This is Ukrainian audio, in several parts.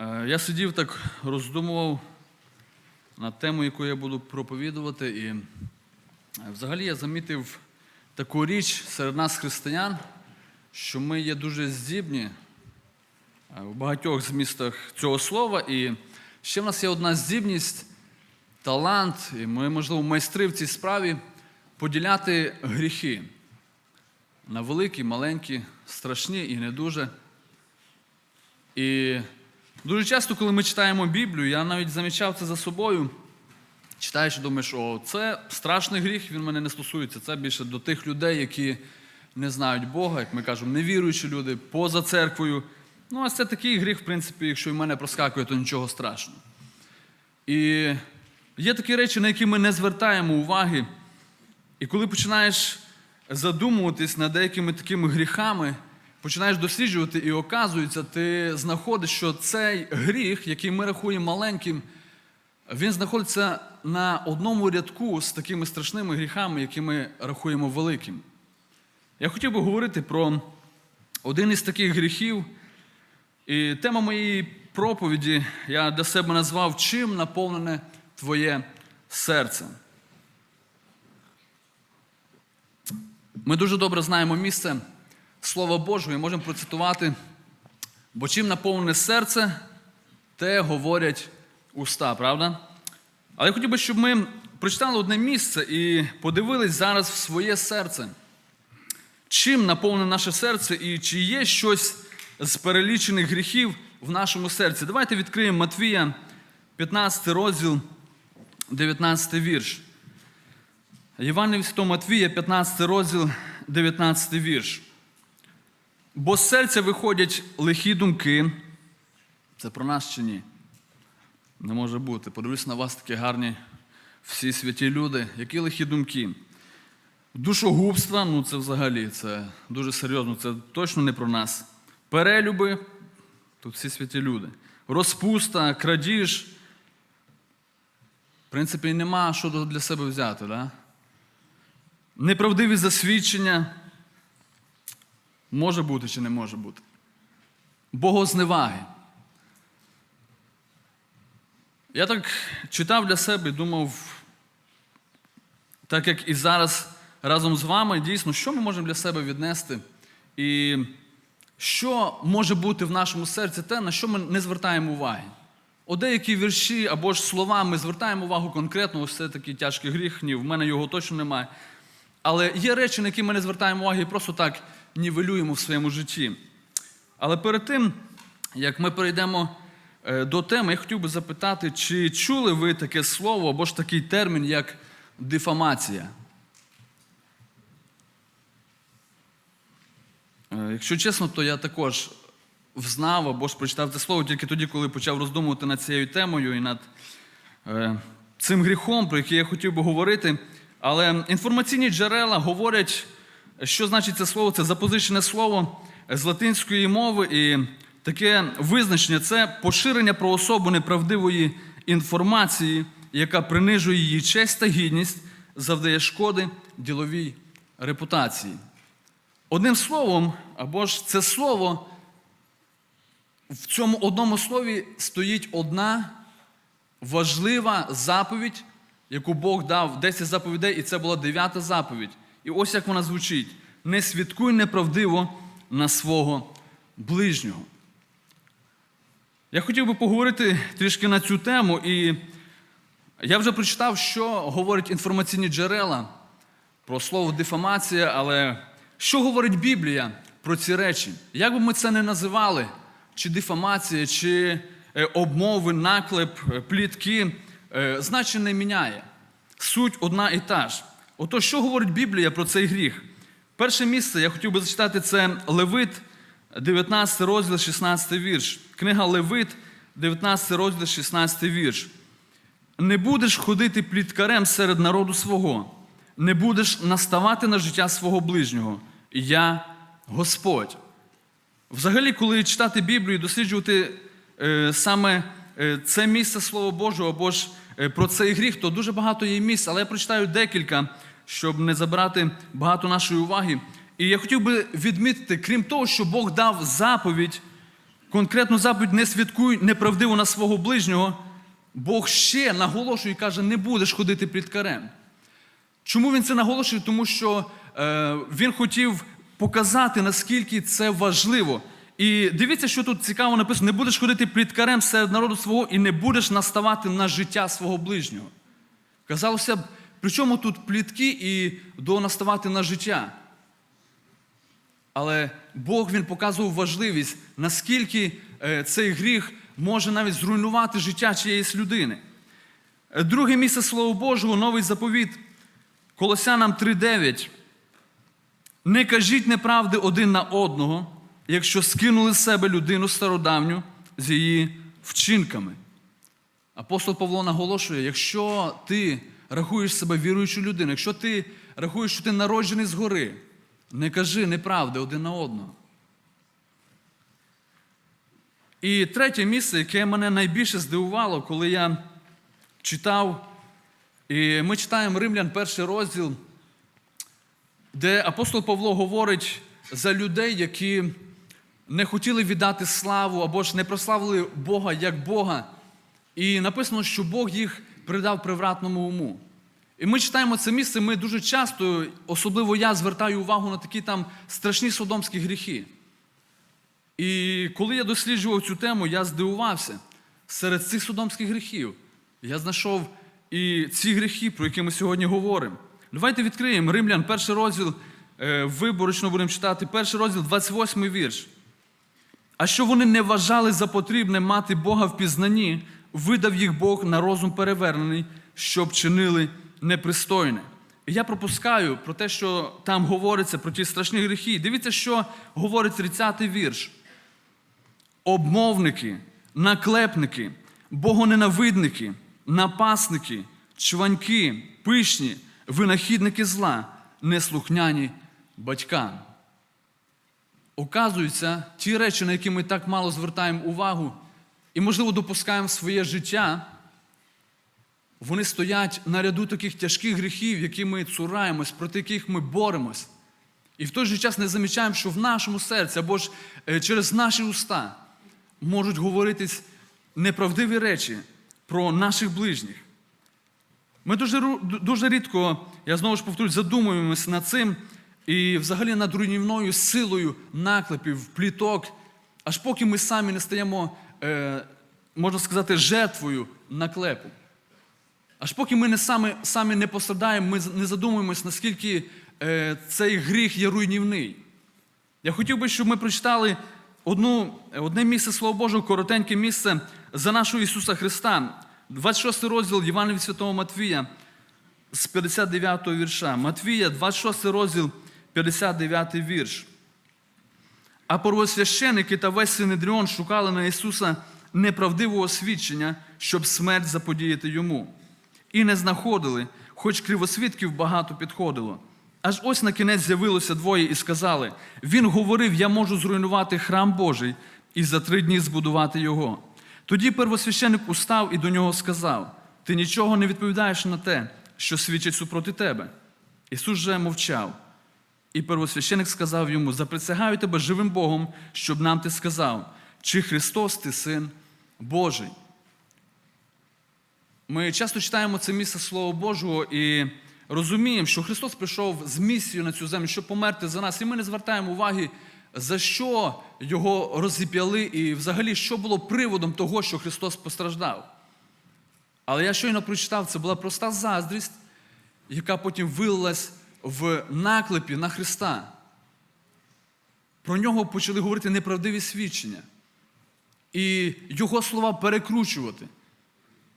Е, Я сидів так, роздумував над темою, яку я буду проповідувати, і е, взагалі я замітив таку річ серед нас, християн, що ми є дуже здібні е, в багатьох змістах цього слова. І ще в нас є одна здібність, талант, і ми, можливо, майстри в цій справі поділяти гріхи на великі, маленькі, страшні і не дуже. І дуже часто, коли ми читаємо Біблію, я навіть замічав це за собою. Читаєш і думаєш, о, це страшний гріх, він мене не стосується. Це більше до тих людей, які не знають Бога, як ми кажемо, невіруючі люди, поза церквою. Ну, а це такий гріх, в принципі, якщо і мене проскакує, то нічого страшного. І є такі речі, на які ми не звертаємо уваги. І коли починаєш задумуватись над деякими такими гріхами, починаєш досліджувати, і оказується, ти знаходиш, що цей гріх, який ми рахуємо маленьким, він знаходиться на одному рядку з такими страшними гріхами, які ми рахуємо великим. Я хотів би говорити про один із таких гріхів. І тема моєї проповіді я для себе назвав Чим наповнене твоє серце. Ми дуже добре знаємо місце Слова Божого і можемо процитувати, бо чим наповнене серце, те говорять уста, правда? Але я хотів би, щоб ми прочитали одне місце і подивились зараз в своє серце. Чим наповнене наше серце і чи є щось з перелічених гріхів в нашому серці? Давайте відкриємо Матвія, 15 розділ, 19 вірш. Євангелія Святого Матвія, 15 розділ, 19 вірш. Бо з серця виходять лихі думки. Це про нас чи ні? Не може бути. Подивлюсь на вас такі гарні всі святі люди. Які лихі думки? Душогубства, ну це взагалі це дуже серйозно, це точно не про нас. Перелюби, тут всі святі люди. Розпуста, крадіж. В принципі, нема що для себе взяти. Да? Неправдиві засвідчення. Може бути чи не може бути. Богозневаги. Я так читав для себе і думав, так як і зараз разом з вами, дійсно, що ми можемо для себе віднести, і що може бути в нашому серці те, на що ми не звертаємо уваги. У деякі вірші або ж слова ми звертаємо увагу конкретно, ось це такий тяжкий гріх, ні, в мене його точно немає. Але є речі, на які ми не звертаємо уваги і просто так нівелюємо в своєму житті. Але перед тим, як ми перейдемо е, до теми, я хотів би запитати, чи чули ви таке слово або ж такий термін, як дифамація? Е, Якщо чесно, то я також взнав або ж прочитав це слово тільки тоді, коли почав роздумувати над цією темою і над е, цим гріхом, про який я хотів би говорити. Але інформаційні джерела говорять, що значить це слово, це запозичене слово з латинської мови, і таке визначення це поширення про особу неправдивої інформації, яка принижує її честь та гідність, завдає шкоди діловій репутації. Одним словом, або ж це слово, в цьому одному слові стоїть одна важлива заповідь, яку Бог дав 10 заповідей, і це була дев'ята заповідь. І ось як вона звучить: не свідкуй неправдиво на свого ближнього. Я хотів би поговорити трішки на цю тему, і я вже прочитав, що говорять інформаційні джерела про слово дифамація, але що говорить Біблія про ці речі? Як би ми це не називали, чи дифамація, чи е, обмови, наклеп, е, плітки, е, значення не міняє. Суть одна і та ж. Ото що говорить Біблія про цей гріх? Перше місце я хотів би зачитати це Левит, 19 розділ, 16 вірш. Книга Левит, 19 розділ, 16 вірш. Не будеш ходити пліткарем серед народу свого, не будеш наставати на життя свого ближнього. Я Господь. Взагалі, коли читати Біблію і досліджувати е, саме е, це місце Слова Божого або ж е, про цей гріх, то дуже багато є місць, але я прочитаю декілька, щоб не забрати багато нашої уваги. І я хотів би відмітити, крім того, що Бог дав заповідь конкретну заповідь не святкуй неправдиво на свого ближнього, Бог ще наголошує і каже, не будеш ходити пліткарем. Чому він це наголошує? Тому що е, він хотів показати, наскільки це важливо. І дивіться, що тут цікаво написано: не будеш ходити пліткарем серед народу свого і не будеш наставати на життя свого ближнього. Казалося б, при чому тут плітки і до наставати на життя? Але Бог він показував важливість, наскільки е, цей гріх може навіть зруйнувати життя чиєїсь людини. Е, Друге місце Слова Божого, новий заповіт, Колосянам 3:9. Не кажіть неправди один на одного, якщо скинули з себе людину стародавню з її вчинками. Апостол Павло наголошує, якщо ти рахуєш себе віруючою людиною, якщо ти рахуєш, що ти народжений згори, не кажи неправди один на одного. І третє місце, яке мене найбільше здивувало, коли я читав, і ми читаємо Римлян перший розділ, де апостол Павло говорить за людей, які не хотіли віддати славу або ж не прославили Бога як Бога. І написано, що Бог їх придав привратному уму. І ми читаємо це місце, ми дуже часто, особливо я, звертаю увагу на такі там страшні содомські гріхи. І коли я досліджував цю тему, я здивувався. Серед цих содомських гріхів я знайшов і ці гріхи, про які ми сьогодні говоримо. Давайте відкриємо Римлян, перший розділ, е, виборочно будемо читати, перший розділ, 28 вірш. А що вони не вважали за потрібне мати Бога в пізнанні, видав їх Бог на розум перевернений, щоб чинили непристойне. Я пропускаю про те, що там говориться про ті страшні гріхи. Дивіться, що говорить 30-й вірш. Обмовники, наклепники, богоненавидники, напасники, чваньки, пишні, винахідники зла, неслухняні батькам. Оказується, ті речі, на які ми так мало звертаємо увагу, і, можливо, допускаємо в своє життя, вони стоять на ряду таких тяжких гріхів, які ми цураємось, проти яких ми боремось. І в той же час не замічаємо, що в нашому серці або ж е, через наші уста можуть говоритись неправдиві речі про наших ближніх. Ми дуже, дуже рідко, я знову ж повторюю, задумуємося над цим і взагалі над руйнівною силою наклепів, пліток, аж поки ми самі не стаємо, можна сказати, жертвою наклепу. Аж поки ми не самі, самі не пострадаємо, ми не задумуємось, наскільки е, цей гріх є руйнівний. Я хотів би, щоб ми прочитали одну, одне місце Слова Божого, коротеньке місце за нашого Ісуса Христа, 26 розділ Євангелія Святого Матвія з 59 вірша. Матвія, 26 розділ, 59 вірш. А первосвященики та весь Синедріон шукали на Ісуса неправдивого свідчення, щоб смерть заподіяти йому. І не знаходили, хоч кривосвідків багато підходило. Аж ось на кінець з'явилося двоє і сказали: Він говорив: Я можу зруйнувати храм Божий і за три дні збудувати його. Тоді первосвященик устав і до нього сказав: Ти нічого не відповідаєш на те, що свідчить супроти тебе. Ісус же мовчав. І первосвященик сказав йому: Заприсягаю тебе живим Богом, щоб нам ти сказав, чи Христос ти син Божий. Ми часто читаємо це місце Слова Божого і розуміємо, що Христос прийшов з місією на цю землю, щоб померти за нас. І ми не звертаємо уваги, за що його розіп'яли, і взагалі, що було приводом того, що Христос постраждав. Але я щойно прочитав, це була проста заздрість, яка потім вилилась в наклепі на Христа. Про нього почали говорити неправдиві свідчення. І його слова перекручувати.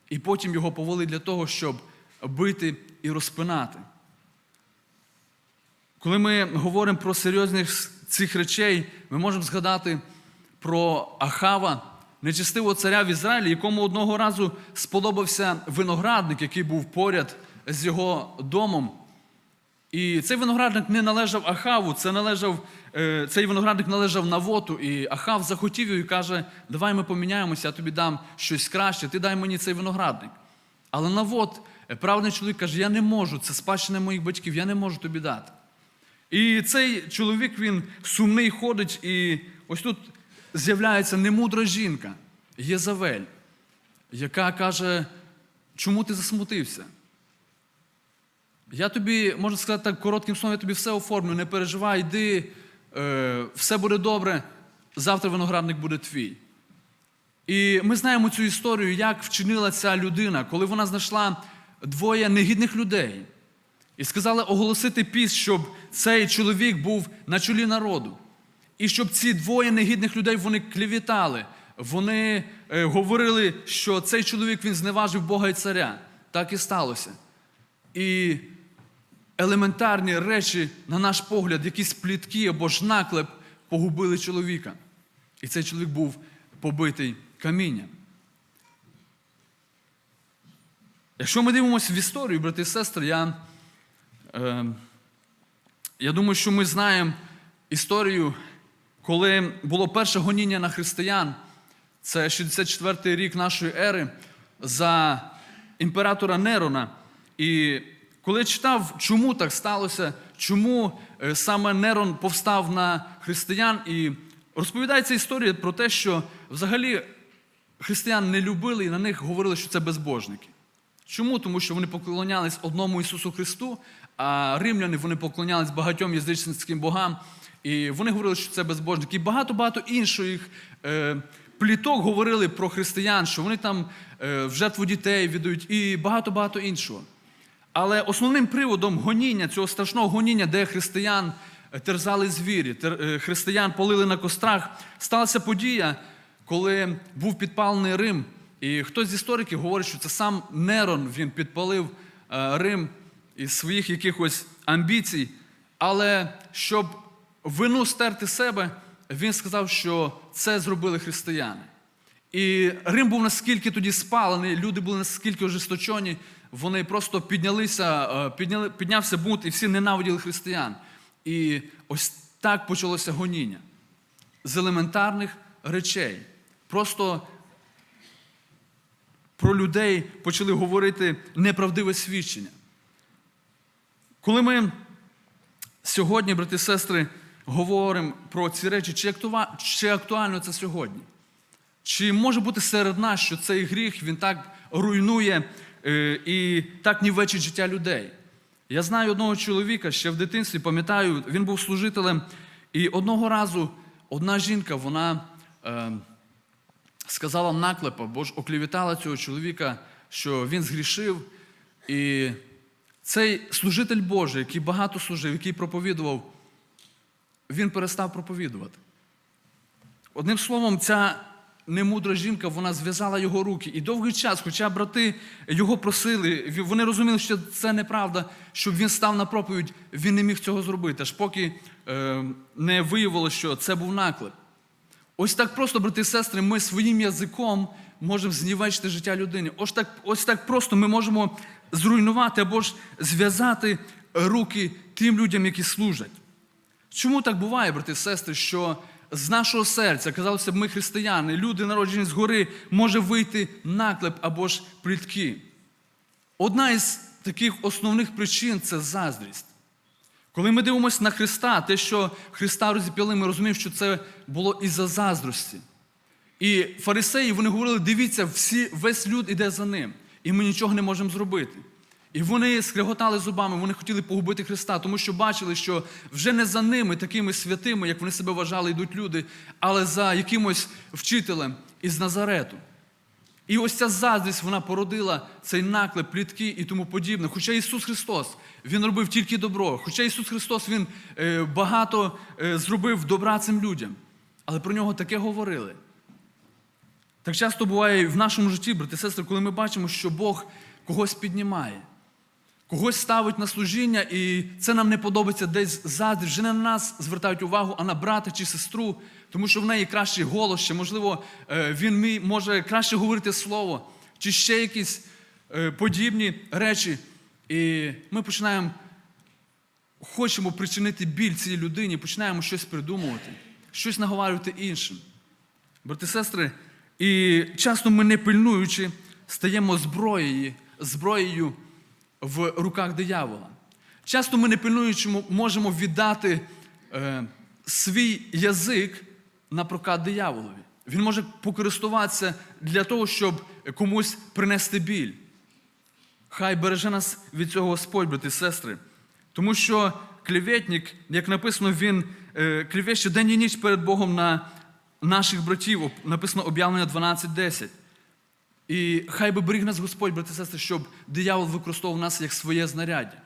І потім його повели для того, щоб бити і розпинати. Коли ми говоримо про серйозних цих речей, ми можемо згадати про Ахава, нечестивого царя в Ізраїлі, якому одного разу сподобався виноградник, який був поряд з його домом. І цей виноградник не належав Ахаву, це належав, е, цей виноградник належав Навоту. І Ахав захотів його і каже: Давай ми поміняємося, я тобі дам щось краще, ти дай мені цей виноградник. Але Навот, е, праведний чоловік, каже: Я не можу, це спадщина моїх батьків, я не можу тобі дати. І цей чоловік він сумний ходить, і ось тут з'являється немудра жінка, Єзавель, яка каже, чому ти засмутився? Я тобі, можна сказати так, коротким словом, я тобі все оформлю, не переживай, йди, е, все буде добре, завтра виноградник буде твій. І ми знаємо цю історію, як вчинила ця людина, коли вона знайшла двоє негідних людей і сказала оголосити піст, щоб цей чоловік був на чолі народу. І щоб ці двоє негідних людей вони клівітали, вони е, говорили, що цей чоловік він зневажив Бога і царя. Так і сталося. І елементарні речі, на наш погляд, якісь плітки або ж наклеп погубили чоловіка. І цей чоловік був побитий камінням. Якщо ми дивимося в історію, брати і сестри, я, е, я думаю, що ми знаємо історію, коли було перше гоніння на християн, це 64-й рік нашої ери, за імператора Нерона. І коли читав, чому так сталося, чому е, саме Нерон повстав на християн, і розповідається історія про те, що взагалі християн не любили і на них говорили, що це безбожники. Чому? Тому що вони поклонялись одному Ісусу Христу, а римляни вони поклонялись багатьом язичницьким богам. І вони говорили, що це безбожники. І багато-багато інших е, пліток говорили про християн, що вони там е, в жертву дітей віддають, і багато-багато іншого. Але основним приводом гоніння, цього страшного гоніння, де християн е, терзали звірі, е, християн полили на кострах, сталася подія, коли був підпалений Рим. І хтось з істориків говорить, що це сам Нерон він підпалив е, Рим із своїх якихось амбіцій. Але щоб вину стерти себе, він сказав, що це зробили християни. І Рим був наскільки тоді спалений, люди були наскільки ожесточені, вони просто піднялися, е, підняли, піднявся бунт, і всі ненавиділи християн. І ось так почалося гоніння з елементарних речей. Просто про людей почали говорити неправдиве свідчення. Коли ми сьогодні, брати і сестри, говоримо про ці речі, чи, актуально це сьогодні? Чи може бути серед нас, що цей гріх він так руйнує і так нівечить життя людей? Я знаю одного чоловіка ще в дитинстві, пам'ятаю, він був служителем, і одного разу одна жінка, вона е, сказала наклеп, або ж оклівітала цього чоловіка, що він згрішив. І цей служитель Божий, який багато служив, який проповідував, він перестав проповідувати. Одним словом, ця немудра жінка, вона зв'язала його руки. І довгий час, хоча брати його просили, вони розуміли, що це неправда, щоб він став на проповідь, він не міг цього зробити, аж поки е, не виявилося, що це був наклеп. Ось так просто, брати і сестри, ми своїм язиком можемо знівечити життя людини. Ось так, ось так просто ми можемо зруйнувати або ж зв'язати руки тим людям, які служать. Чому так буває, брати і сестри, що з нашого серця, казалося б, ми християни, люди, народжені згори, може вийти наклеп або ж плітки? Одна із таких основних причин це заздрість. Коли ми дивимося на Христа, те, що Христа розіп'яли, ми розуміємо, що це було із-за заздрості. І фарисеї вони говорили: дивіться, всі, весь люд іде за ним, і ми нічого не можемо зробити. І вони скреготали зубами, вони хотіли погубити Христа, тому що бачили, що вже не за ними, такими святими, як вони себе вважали, йдуть люди, але за якимось вчителем із Назарету. І ось ця заздрість вона породила цей наклеп, плітки і тому подібне. Хоча Ісус Христос Він робив тільки добро, хоча Ісус Христос Він е, багато е, зробив добра цим людям, але про нього таке говорили. Так часто буває і в нашому житті, брати сестри, коли ми бачимо, що Бог когось піднімає, когось ставить на служіння, і це нам не подобається десь заздрість, вже не на нас звертають увагу, а на брата чи сестру, тому що в неї кращий голос, ще, можливо, е, він може краще говорити слово, чи ще якісь е, подібні речі. І ми починаємо, хочемо причинити біль цій людині, починаємо щось придумувати, щось наговарювати іншим. Брати сестри, і часто ми не пильнуючи, стаємо зброєю, зброєю в руках диявола. Часто ми не пильнуючи можемо віддати е, свій язик на прокат дияволові. Він може покористуватися для того, щоб комусь принести біль. Хай береже нас від цього Господь, брати сестри. Тому що клеветник, як написано, він е, клевеща день і ніч перед Богом на наших братів. Написано об'явлення 12.10. І хай би беріг нас Господь, брати сестри, щоб диявол використовував нас як своє знаряддя.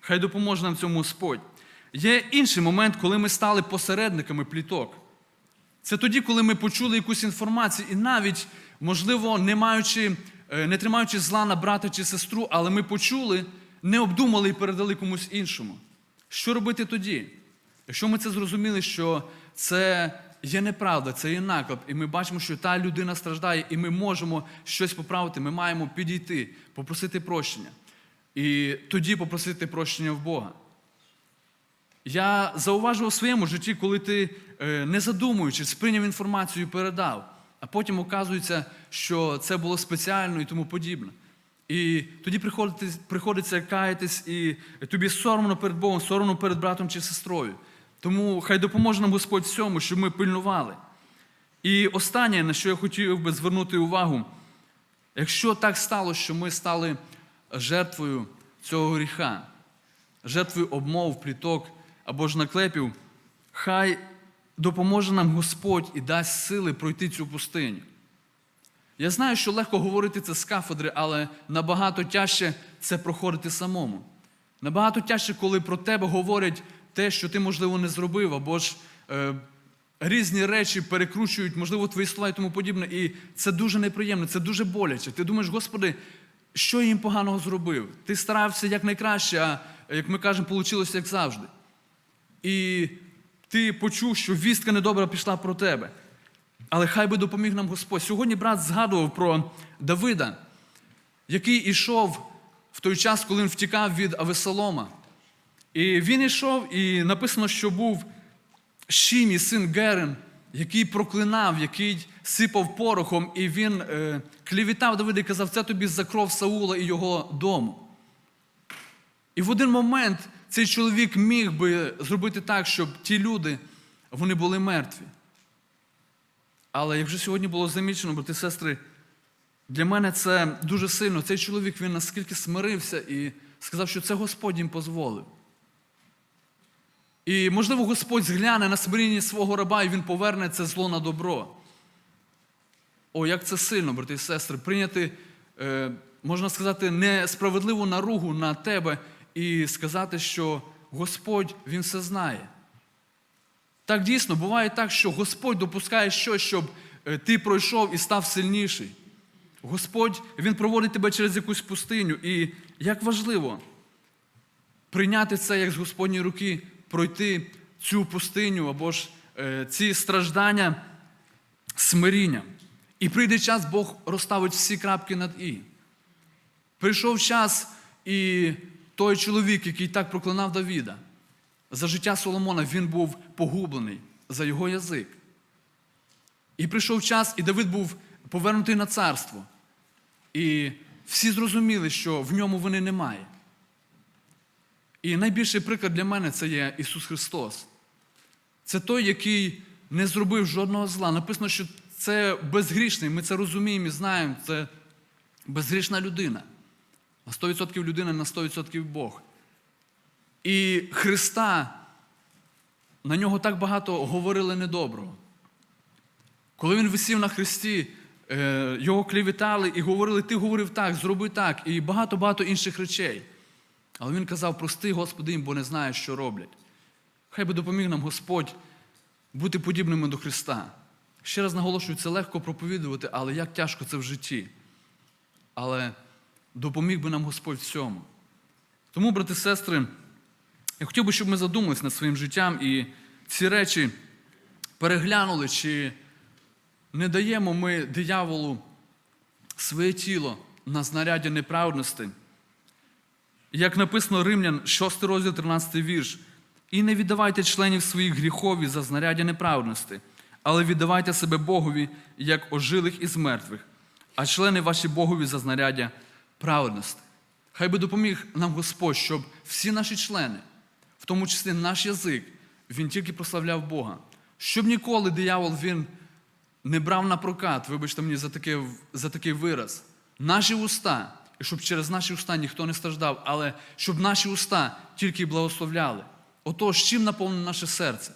Хай допоможе нам цьому Господь. Є інший момент, коли ми стали посередниками пліток. Це тоді, коли ми почули якусь інформацію, і навіть, можливо, не маючи, е, не тримаючи зла на брата чи сестру, але ми почули, не обдумали і передали комусь іншому. Що робити тоді? Якщо ми це зрозуміли, що це є неправда, це є наклеп, і ми бачимо, що та людина страждає, і ми можемо щось поправити, ми маємо підійти, попросити прощення. І тоді попросити прощення в Бога. Я зауважував у своєму житті, коли ти, е, не задумуючись, сприйняв інформацію і передав, а потім оказується, що це було спеціально і тому подібне. І тоді приходиться, приходиться каятись, і тобі соромно перед Богом, соромно перед братом чи сестрою. Тому хай допоможе нам Господь в цьому, щоб ми пильнували. І останнє, на що я хотів би звернути увагу, якщо так сталося, що ми стали жертвою цього гріха, жертвою обмов, пліток або ж наклепів, хай допоможе нам Господь і дасть сили пройти цю пустиню. Я знаю, що легко говорити це з кафедри, але набагато тяжче це проходити самому. Набагато тяжче, коли про тебе говорять те, що ти, можливо, не зробив, або ж е, різні речі перекручують, можливо, твої слова і тому подібне. І це дуже неприємно, це дуже боляче. Ти думаєш, Господи, що я їм поганого зробив? Ти старався якнайкраще, а як ми кажемо, вийшло як завжди. І ти почув, що вістка недобра пішла про тебе. Але хай би допоміг нам Господь. Сьогодні брат згадував про Давида, який ішов в той час, коли він втікав від Авесолома. І він ішов, і написано, що був Шімі, син Герен, який проклинав, який сипав порохом, і він е, клівітав Давида і казав, це тобі за кров Саула і його дому. І в один момент цей чоловік міг би зробити так, щоб ті люди вони були мертві. Але як вже сьогодні було замічено, брати сестри, для мене це дуже сильно. Цей чоловік він наскільки смирився і сказав, що це Господь їм дозволив. І, можливо, Господь згляне на смиріння свого раба, і він поверне це зло на добро. О, як це сильно, брати і сестри, прийняти, е, можна сказати, несправедливу наругу на тебе і сказати, що Господь Він все знає. Так дійсно, буває так, що Господь допускає щось, щоб е, ти пройшов і став сильніший. Господь Він проводить тебе через якусь пустиню. І як важливо прийняти це як з Господньої руки, пройти цю пустиню або ж е, ці страждання смиріння. І прийде час, Бог розставить всі крапки над І. Прийшов час, і той чоловік, який так проклинав Давіда, за життя Соломона він був погублений за його язик. І прийшов час, і Давид був повернутий на царство. І всі зрозуміли, що в ньому вини немає. І найбільший приклад для мене це є Ісус Христос. Це той, який не зробив жодного зла. Написано, що це безгрішний, ми це розуміємо і знаємо, це безгрішна людина. На 100% людина, на 100% Бог. І Христа, на нього так багато говорили недоброго. Коли він висів на хресті, е, його клівітали і говорили, ти говорив так, зроби так, і багато-багато інших речей. Але він казав, прости, Господи, їм, бо не знає, що роблять. Хай би допоміг нам Господь бути подібними до Христа. Ще раз наголошую, це легко проповідувати, але як тяжко це в житті. Але допоміг би нам Господь в цьому. Тому, брати і сестри, я хотів би, щоб ми задумалися над своїм життям і ці речі переглянули, чи не даємо ми дияволу своє тіло на знаряддя неправедності. Як написано Римлян, 6 розділ, 13 вірш. І не віддавайте членів своїх гріхові за знаряддя неправедності, але віддавайте себе Богові, як ожилих із мертвих, а члени ваші Богові за знаряддя праведності. Хай би допоміг нам Господь, щоб всі наші члени, в тому числі наш язик, він тільки прославляв Бога, Щоб ніколи диявол він не брав на прокат, вибачте мені за, таке, за такий вираз, наші уста, і щоб через наші уста ніхто не страждав, але щоб наші уста тільки благословляли. Отож, чим наповнене наше серце?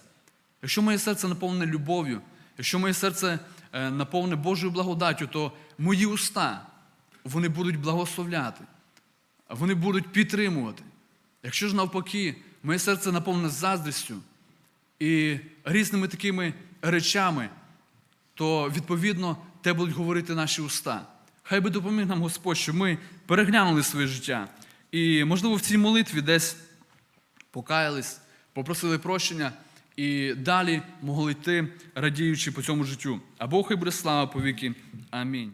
Якщо моє серце наповнене любов'ю, якщо моє серце е, наповнене Божою благодаттю, то мої уста вони будуть благословляти, вони будуть підтримувати. Якщо ж навпаки, моє серце наповнене заздрістю і різними такими речами, то відповідно те будуть говорити наші уста. Хай би допоміг нам Господь, щоб ми переглянули своє життя. І, можливо, в цій молитві десь покаялись, попросили прощення і далі могли йти, радіючи по цьому життю. А Бог хай буде слава повіки. Амінь.